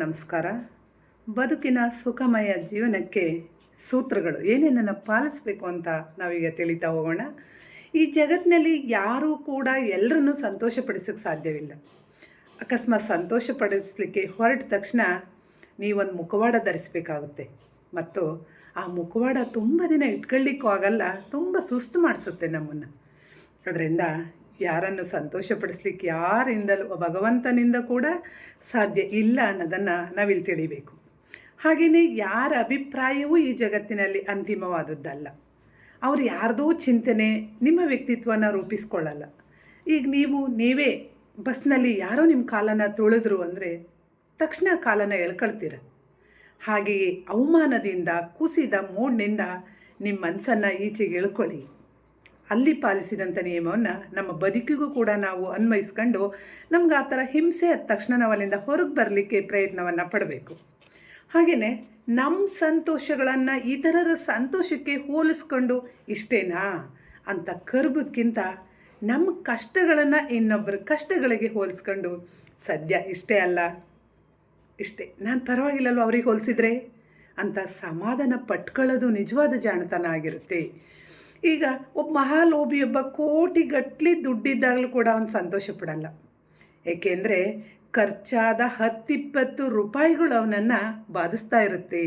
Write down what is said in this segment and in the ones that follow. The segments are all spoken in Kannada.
ನಮಸ್ಕಾರ. ಬದುಕಿನ ಸುಖಮಯ ಜೀವನಕ್ಕೆ ಸೂತ್ರಗಳು ಏನೇನನ್ನು ಪಾಲಿಸಬೇಕು ಅಂತ ನಾವೀಗ ತಿಳಿತಾ ಹೋಗೋಣ. ಈ ಜಗತ್ತಿನಲ್ಲಿ ಯಾರೂ ಕೂಡ ಎಲ್ಲರನ್ನೂ ಸಂತೋಷಪಡಿಸೋಕ್ಕೆ ಸಾಧ್ಯವಿಲ್ಲ. ಅಕಸ್ಮಾತ್ ಸಂತೋಷಪಡಿಸಲಿಕ್ಕೆ ಹೊರಟ ತಕ್ಷಣ ನೀವೊಂದು ಮುಖವಾಡ ಧರಿಸಬೇಕಾಗುತ್ತೆ. ಮತ್ತು ಆ ಮುಖವಾಡ ತುಂಬ ದಿನ ಇಟ್ಕೊಳ್ಳಿಕ್ಕೂ ಆಗಲ್ಲ, ತುಂಬ ಸುಸ್ತು ಮಾಡಿಸುತ್ತೆ ನಮ್ಮನ್ನು. ಅದರಿಂದ ಯಾರನ್ನು ಸಂತೋಷಪಡಿಸ್ಲಿಕ್ಕೆ ಯಾರಿಂದಲೂ ಭಗವಂತನಿಂದ ಕೂಡ ಸಾಧ್ಯ ಇಲ್ಲ ಅನ್ನೋದನ್ನು ನಾವಿಲ್ಲಿ ತಿಳಿಬೇಕು. ಹಾಗೆಯೇ ಯಾರ ಅಭಿಪ್ರಾಯವೂ ಈ ಜಗತ್ತಿನಲ್ಲಿ ಅಂತಿಮವಾದದ್ದಲ್ಲ. ಅವ್ರು ಯಾರ್ದೋ ಚಿಂತನೆ ನಿಮ್ಮ ವ್ಯಕ್ತಿತ್ವನ ರೂಪಿಸ್ಕೊಳ್ಳಲ್ಲ. ಈಗ ನೀವು, ನೀವೇ ಬಸ್ನಲ್ಲಿ ಯಾರೋ ನಿಮ್ಮ ಕಾಲನ ತುಳಿದ್ರು ಅಂದರೆ ತಕ್ಷಣ ಕಾಲನ ಎಳ್ಕೊಳ್ತೀರ. ಹಾಗೆಯೇ ಅವಮಾನದಿಂದ, ಕುಸಿದ ಮೂಡ್ನಿಂದ ನಿಮ್ಮ ಮನಸ್ಸನ್ನು ಈಚೆಗೆ ಎಳ್ಕೊಳ್ಳಿ. ಅಲ್ಲಿ ಪಾಲಿಸಿದಂಥ ನಿಯಮವನ್ನು ನಮ್ಮ ಬದುಕಿಗೂ ಕೂಡ ನಾವು ಅನ್ವಯಿಸ್ಕೊಂಡು ನಮ್ಗೆ ಆ ಥರ ಹಿಂಸೆ ಆದ ತಕ್ಷಣ ನಾವು ಅಲ್ಲಿಂದ ಹೊರಗೆ ಬರಲಿಕ್ಕೆ ಪ್ರಯತ್ನವನ್ನು ಪಡಬೇಕು. ಹಾಗೆಯೇ ನಮ್ಮ ಸಂತೋಷಗಳನ್ನು ಇತರರ ಸಂತೋಷಕ್ಕೆ ಹೋಲಿಸ್ಕೊಂಡು ಇಷ್ಟೇನಾ ಅಂತ ಕರ್ಬೋದ್ಕಿಂತ ನಮ್ಮ ಕಷ್ಟಗಳನ್ನು ಇನ್ನೊಬ್ಬರ ಕಷ್ಟಗಳಿಗೆ ಹೋಲಿಸ್ಕೊಂಡು ಸದ್ಯ ಇಷ್ಟೇ ಅಲ್ಲ. ಇಷ್ಟೇ, ನಾನು ಪರವಾಗಿಲ್ಲಲ್ವ ಅವ್ರಿಗೆ ಹೋಲಿಸಿದ್ರೆ? ಅಂತ ಸಮಾಧಾನ ಪಟ್ಕೊಳ್ಳೋದು ನಿಜವಾದ ಜಾಣತನ ಆಗಿರುತ್ತೆ. ಈಗ ಒಬ್ಬ ಮಹಾಲೋಭಿಯೊಬ್ಬ ಕೋಟಿಗಟ್ಟಲೆ ದುಡ್ಡಿದ್ದಾಗಲೂ ಕೂಡ ಅವನು ಸಂತೋಷ ಪಡಲ್ಲ ಏಕೆಂದರೆ ಖರ್ಚಾದ ಹತ್ತಿಪ್ಪತ್ತು ರೂಪಾಯಿಗಳು ಅವನನ್ನು ಬಾಧಿಸ್ತಾ ಇರುತ್ತೆ.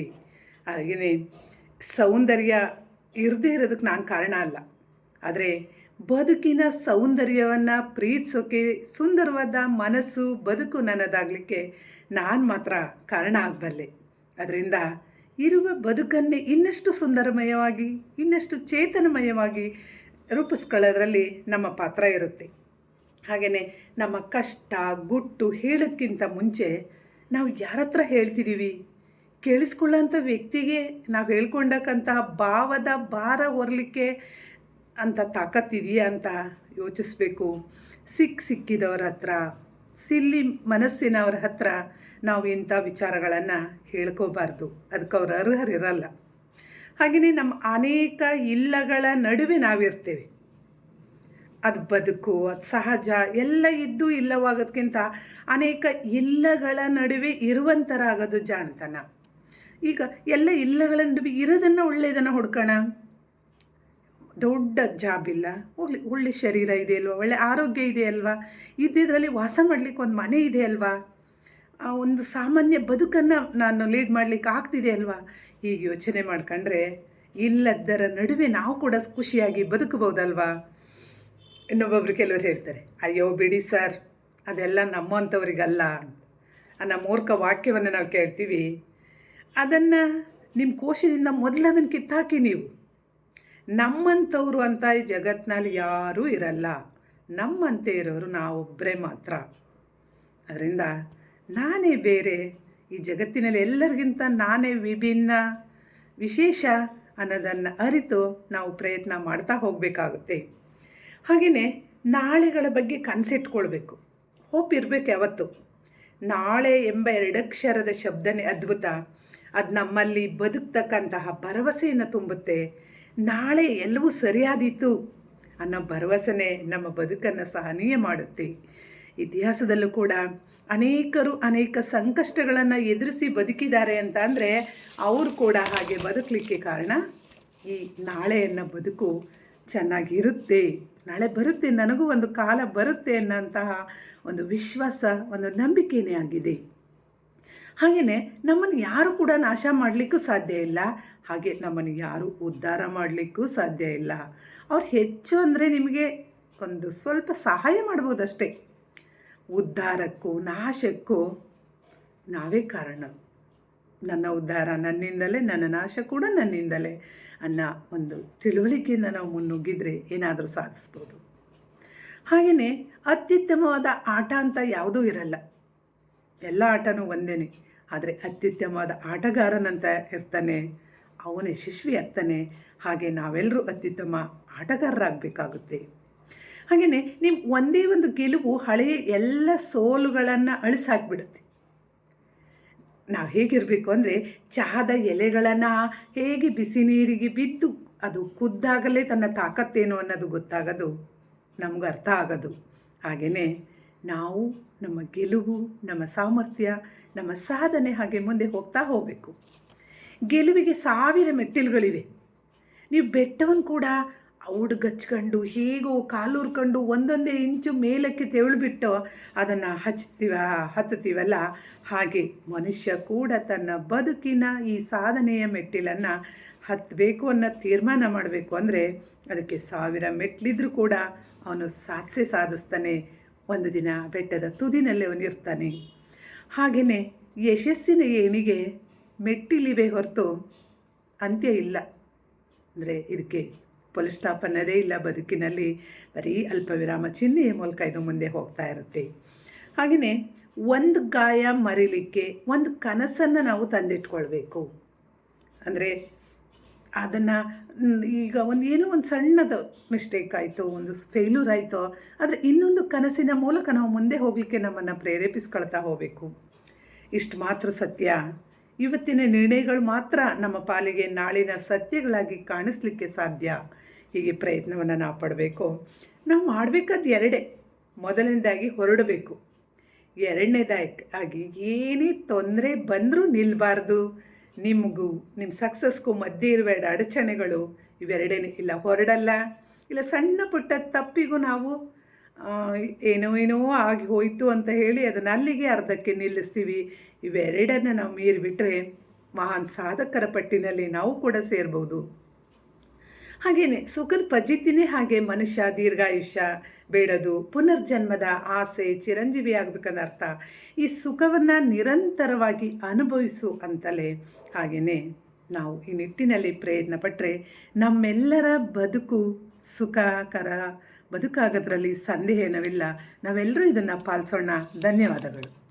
ಹಾಗೆಯೇ ಸೌಂದರ್ಯ ಇರದೇ ಇರೋದಕ್ಕೆ ನಾನು ಕಾರಣ ಅಲ್ಲ. ಆದರೆ ಬದುಕಿನ ಸೌಂದರ್ಯವನ್ನು ಪ್ರೀತಿಸೋಕೆ ಸುಂದರವಾದ ಮನಸ್ಸು, ಬದುಕು ನನ್ನದಾಗಲಿಕ್ಕೆ ನಾನು ಮಾತ್ರ ಕಾರಣ ಆಗಬಲ್ಲೆ. ಅದರಿಂದ ಇರುವ ಬದುಕನ್ನೇ ಇನ್ನಷ್ಟು ಸುಂದರಮಯವಾಗಿ, ಇನ್ನಷ್ಟು ಚೇತನಮಯವಾಗಿ ರೂಪಿಸ್ಕೊಳ್ಳೋದ್ರಲ್ಲಿ ನಮ್ಮ ಪಾತ್ರ ಇರುತ್ತೆ. ಹಾಗೆಯೇ ನಮ್ಮ ಕಷ್ಟ, ಗುಟ್ಟು ಹೇಳೋದಕ್ಕಿಂತ ಮುಂಚೆ ನಾವು ಯಾರ ಹತ್ರ ಹೇಳ್ತಿದ್ದೀವಿ? ಕೇಳಿಸ್ಕೊಳ್ಳೋಂಥ ವ್ಯಕ್ತಿಗೆ ನಾವು ಹೇಳ್ಕೊಂಡಕ್ಕಂತಹ ಭಾವದ ಭಾರ ಹೊರಲಿಕ್ಕೆ ಅಂತ ತಾಕತ್ತಿದೆಯಾ ಅಂತ ಯೋಚಿಸ್ಬೇಕು. ಸಿಕ್ಕ ಸಿಕ್ಕಿದವರ ಹತ್ರ ಸಿಲ್ಲಿ ಮನಸ್ಸಿನವ್ರ ಹತ್ರ ನಾವು ಇಂಥ ವಿಚಾರಗಳನ್ನು ಹೇಳ್ಕೋಬಾರ್ದು. ಅದಕ್ಕೆ ಅವ್ರು ಅರ್ಹರಿರಲ್ಲ ಹಾಗೆಯೇ ನಮ್ಮ ಅನೇಕ ಇಲ್ಲಗಳ ನಡುವೆ ನಾವಿರ್ತೇವೆ. ಅದು ಬದುಕು, ಅದು ಸಹಜ, ಎಲ್ಲ ಇದ್ದು ಇಲ್ಲವಾಗೋದಕ್ಕಿಂತ ಅನೇಕ ಇಲ್ಲಗಳ ನಡುವೆ ಇರುವಂಥರಾಗೋದು ಜಾಣತನ. ಈಗ ಎಲ್ಲ ಇಲ್ಲಗಳ ನಡುವೆ ಇರೋದನ್ನು ಒಳ್ಳೆಯದನ್ನು ಹುಡ್ಕೋಣ. ದೊಡ್ಡ ಜಾಬ್ ಇಲ್ಲ. ಒಳ್ಳೆ ಒಳ್ಳೆ ಶರೀರ ಇದೆ ಅಲ್ವಾ? ಒಳ್ಳೆ ಆರೋಗ್ಯ ಇದೆ ಅಲ್ವಾ? ಇದ್ದಿದ್ರಲ್ಲಿ ವಾಸ ಮಾಡಲಿಕ್ಕೆ ಒಂದು ಮನೆ ಇದೆ ಅಲ್ವಾ? ಒಂದು ಸಾಮಾನ್ಯ ಬದುಕನ್ನು ನಾನು ಲೀಡ್ ಮಾಡಲಿಕ್ಕೆ ಆಗ್ತಿದೆ ಅಲ್ವಾ? ಹೀಗೆ ಯೋಚನೆ ಮಾಡ್ಕೊಂಡ್ರೆ ಇಲ್ಲದರ ನಡುವೆ ನಾವು ಕೂಡ ಖುಷಿಯಾಗಿ ಬದುಕಬಹುದಲ್ವಾ? ಇನ್ನೊಬ್ಬೊಬ್ರು ಕೆಲವರು ಹೇಳ್ತಾರೆ, ಅಯ್ಯೋ ಬಿಡಿ ಸರ್, ಅದೆಲ್ಲ ನಮ್ಮಂಥವ್ರಿಗಲ್ಲ ನಮ್ಮ ಮೂರ್ಖ ವಾಕ್ಯವನ್ನು ನಾವು ಕೇಳ್ತೀವಿ. ಅದನ್ನು ನಿಮ್ಮ ಕೋಶದಿಂದ ಮೊದಲು ಅದನ್ನು ಕಿತ್ತಾಕಿ ನೀವು. ನಮ್ಮಂಥವ್ರು ಅಂತ ಈ ಜಗತ್ತಿನಲ್ಲಿ ಯಾರೂ ಇರಲ್ಲ. ನಮ್ಮಂತೆ ಇರೋರು ನಾವೊಬ್ಬರೇ ಮಾತ್ರ. ಅದರಿಂದ ನಾನೇ ಬೇರೆ, ಈ ಜಗತ್ತಿನಲ್ಲಿ ಎಲ್ಲರಿಗಿಂತ ನಾನೇ ವಿಭಿನ್ನ, ವಿಶೇಷ ಅನ್ನೋದನ್ನು ಅರಿತು ನಾವು ಪ್ರಯತ್ನ ಮಾಡ್ತಾ ಹೋಗಬೇಕಾಗುತ್ತೆ. ಹಾಗೆಯೇ ನಾಳೆಗಳ ಬಗ್ಗೆ ಕನಸಿಟ್ಕೊಳ್ಬೇಕು. ಹೋಪ್ ಇರಬೇಕು ಯಾವತ್ತು. ನಾಳೆ ಎಂಬ ಎರಡಕ್ಷರದ ಶಬ್ದನೇ ಅದ್ಭುತ. ಅದು ನಮ್ಮಲ್ಲಿ ಬದುಕ್ತಕ್ಕಂತಹ ಭರವಸೆಯನ್ನು ತುಂಬುತ್ತೆ. ನಾಳೆ ಎಲ್ಲವೂ ಸರಿಯಾದೀತು ಅನ್ನೋ ಭರವಸೆನೇ ನಮ್ಮ ಬದುಕನ್ನು ಸಹನೀಯ ಮಾಡುತ್ತೆ. ಇತಿಹಾಸದಲ್ಲೂ ಕೂಡ ಅನೇಕರು ಅನೇಕ ಸಂಕಷ್ಟಗಳನ್ನು ಎದುರಿಸಿ ಬದುಕಿದ್ದಾರೆ ಅಂತ ಅಂದರೆ ಅವರು ಕೂಡ ಹಾಗೆ ಬದುಕಲಿಕ್ಕೆ ಕಾರಣ ಈ ನಾಳೆಯನ್ನು ಬದುಕು ಚೆನ್ನಾಗಿರುತ್ತೆ. ನಾಳೆ ಬರುತ್ತೆ, ನನಗೂ ಒಂದು ಕಾಲ ಬರುತ್ತೆ ಅನ್ನೋಂತಹ ಒಂದು ವಿಶ್ವಾಸ, ಒಂದು ನಂಬಿಕೆಯೇ ಆಗಿದೆ. ಹಾಗೆಯೇ ನಮ್ಮನ್ನು ಯಾರು ಕೂಡ ನಾಶ ಮಾಡಲಿಕ್ಕೂ ಸಾಧ್ಯ ಇಲ್ಲ. ಹಾಗೆ ನಮ್ಮನ್ನು ಯಾರು ಉದ್ಧಾರ ಮಾಡಲಿಕ್ಕೂ ಸಾಧ್ಯ ಇಲ್ಲ. ಅವ್ರು ಹೆಚ್ಚು ಅಂದರೆ ನಿಮಗೆ ಒಂದು ಸ್ವಲ್ಪ ಸಹಾಯ ಮಾಡ್ಬೋದಷ್ಟೇ ಉದ್ಧಾರಕ್ಕೂ, ನಾಶಕ್ಕೂ ನಾವೇ ಕಾರಣ. ನನ್ನ ಉದ್ಧಾರ ನನ್ನಿಂದಲೇ, ನನ್ನ ನಾಶ ಕೂಡ ನನ್ನಿಂದಲೇ ಅನ್ನೋ ಒಂದು ತಿಳುವಳಿಕೆಯಿಂದ ನಾವು ಮುನ್ನುಗ್ಗಿದ್ರೆ ಏನಾದರೂ ಸಾಧಿಸ್ಬೋದು. ಹಾಗೆಯೇ ಅತ್ಯುತ್ತಮವಾದ ಆಟ ಅಂತ ಯಾವುದೂ ಇರಲ್ಲ. ಎಲ್ಲ ಆಟನೂ ಒಂದೇ ಆದರೆ ಅತ್ಯುತ್ತಮವಾದ ಆಟಗಾರನಂತ ಇರ್ತಾನೆ. ಅವನು ಯಶಸ್ವಿ ಆಗ್ತಾನೆ. ಹಾಗೆ ನಾವೆಲ್ಲರೂ ಅತ್ಯುತ್ತಮ ಆಟಗಾರರಾಗಬೇಕಾಗುತ್ತೆ. ಹಾಗೆಯೇ ನಿಮ್ಮ ಒಂದೇ ಒಂದು ಗೆಲುವು ಹಳೆಯ ಎಲ್ಲ ಸೋಲುಗಳನ್ನು ಅಳಿಸಾಕ್ಬಿಡುತ್ತೆ. ನಾವು ಹೇಗಿರಬೇಕು ಅಂದರೆ ಚಹಾದ ಎಲೆಗಳನ್ನು ಹೇಗೆ ಬಿಸಿ ನೀರಿಗೆ ಬಿದ್ದು ಅದು ಕುದ್ದಾಗಲೇ ತನ್ನ ತಾಕತ್ತೇನು ಅನ್ನೋದು ಗೊತ್ತಾಗೋದು. ನಮ್ಗೆ ಅರ್ಥ ಆಗೋದು. ಹಾಗೆಯೇ ನಾವು ನಮ್ಮ ಗೆಲುವು, ನಮ್ಮ ಸಾಮರ್ಥ್ಯ, ನಮ್ಮ ಸಾಧನೆ ಹಾಗೆ ಮುಂದೆ ಹೋಗ್ತಾ ಹೋಗಬೇಕು. ಗೆಲುವಿಗೆ ಸಾವಿರ ಮೆಟ್ಟಿಲುಗಳಿವೆ. ನೀವು ಬೆಟ್ಟವನ್ನು ಕೂಡ ಔಡ್ಗಚ್ಕೊಂಡು ಹೇಗೋ ಕಾಲೂರ್ಕೊಂಡು ಒಂದೊಂದೇ ಇಂಚು ಮೇಲಕ್ಕೆ ತೆವಳುಬಿಟ್ಟು ಅದನ್ನು ಹಚ್ತೀವ, ಹತ್ತುತ್ತೀವಲ್ಲ? ಹಾಗೆ ಮನುಷ್ಯ ಕೂಡ ತನ್ನ ಬದುಕಿನ ಈ ಸಾಧನೆಯ ಮೆಟ್ಟಿಲನ್ನು ಹತ್ತಬೇಕು ಅನ್ನೋ ತೀರ್ಮಾನ ಮಾಡಬೇಕು. ಅಂದರೆ ಅದಕ್ಕೆ ಸಾವಿರ ಮೆಟ್ಲಿದ್ರೂ ಕೂಡ ಅವನು ಸಾಧಿಸೇ ಸಾಧಿಸ್ತಾನೆ. ಒಂದು ದಿನ ಬೆಟ್ಟದ ತುದಿನಲ್ಲಿ ಅವನಿರ್ತಾನೆ ಹಾಗೆಯೇ ಯಶಸ್ಸಿನ ಏಣಿಗೆ ಮೆಟ್ಟಿಲಿವೆ ಹೊರತು ಅಂತ್ಯ ಇಲ್ಲ. ಅಂದರೆ ಇದಕ್ಕೆ ಫುಲ್ ಸ್ಟಾಪ್ ಅನ್ನೋದೇ ಇಲ್ಲ, ಬದುಕಿನಲ್ಲಿ ಬರೀ ಅಲ್ಪ ವಿರಾಮ ಚಿಹ್ನೆಯ ಮೂಲಕ ಇದು ಮುಂದೆ ಹೋಗ್ತಾ ಇರುತ್ತೆ. ಹಾಗೆಯೇ ಒಂದು ಗಾಯ ಮರಿಲಿಕ್ಕೆ ಒಂದು ಕನಸನ್ನು ನಾವು ತಂದಿಟ್ಕೊಳ್ಬೇಕು. ಅಂದರೆ ಅದನ್ನು ಈಗ ಒಂದು, ಏನೋ ಒಂದು ಸಣ್ಣದು ಮಿಸ್ಟೇಕ್ ಆಯಿತು, ಒಂದು ಫೇಲ್ಯೂರ್ ಆಯಿತು, ಆದರೆ ಇನ್ನೊಂದು ಕನಸಿನ ಮೂಲಕ ನಾವು ಮುಂದೆ ಹೋಗಲಿಕ್ಕೆ ನಮ್ಮನ್ನು ಪ್ರೇರೇಪಿಸ್ಕೊಳ್ತಾ ಹೋಗಬೇಕು. ಇಷ್ಟು ಮಾತ್ರ ಸತ್ಯ. ಇವತ್ತಿನ ನಿರ್ಣಯಗಳು ಮಾತ್ರ ನಮ್ಮ ಪಾಲಿಗೆ ನಾಳಿನ ಸತ್ಯಗಳಾಗಿ ಕಾಣಿಸ್ಲಿಕ್ಕೆ ಸಾಧ್ಯ. ಹೀಗೆ ಪ್ರಯತ್ನವನ್ನು ನಾವು ಪಡಬೇಕು. ನಾವು ಮಾಡಬೇಕಾದ ಎರಡೇ. ಮೊದಲನೇದಾಗಿ ಹೊರಡಬೇಕು. ಎರಡನೇದಾಗಿ, ಆಗಿ ಏನೇ ತೊಂದರೆ ಬಂದರೂ ನಿಲ್ಲಬಾರ್ದು ನಿಮಗೂ ನಿಮ್ಮ ಸಕ್ಸಸ್ಗೂ ಮಧ್ಯೆ ಇರಬೇಡ ಅಡಚಣೆಗಳು ಇವೆರಡೇನೆ. ಇಲ್ಲ ಹೊರಡಲ್ಲ, ಇಲ್ಲ ಸಣ್ಣ ಪುಟ್ಟ ತಪ್ಪಿಗೂ ನಾವು ಏನೋ ಏನೋ ಆಗಿ ಹೋಯಿತು ಅಂತ ಹೇಳಿ ಅದನ್ನು ಅಲ್ಲಿಗೆ ಅರ್ಧಕ್ಕೆ ನಿಲ್ಲಿಸ್ತೀವಿ. ಇವೆರಡನ್ನು ನಾವು ಮೀರಿಬಿಟ್ರೆ ಮಹಾನ್ ಸಾಧಕರ ಪಟ್ಟಿನಲ್ಲಿ ನಾವು ಕೂಡ ಸೇರ್ಬೋದು. ಹಾಗೆಯೇ ಸುಖದ ಪಜಿತಿನೇ ಹಾಗೆ ಮನುಷ್ಯ ದೀರ್ಘಾಯುಷ್ಯ ಬೇಡದು, ಪುನರ್ಜನ್ಮದ ಆಸೆ ಚಿರಂಜೀವಿ ಆಗಬೇಕನ್ನ ಅರ್ಥ. ಈ ಸುಖವನ್ನು ನಿರಂತರವಾಗಿ ಅನುಭವಿಸು ಅಂತಲೇ ಹಾಗೆಯೇ ನಾವು ಈ ನಿಟ್ಟಿನಲ್ಲಿ ಪ್ರಯತ್ನ ಪಟ್ಟರೆ ನಮ್ಮೆಲ್ಲರ ಬದುಕು ಸುಖಕರ ಬದುಕಾಗೋದ್ರಲ್ಲಿ ಸಂದೇಹನವಿಲ್ಲ ನಾವೆಲ್ಲರೂ ಇದನ್ನು ಪಾಲಿಸೋಣ. ಧನ್ಯವಾದಗಳು.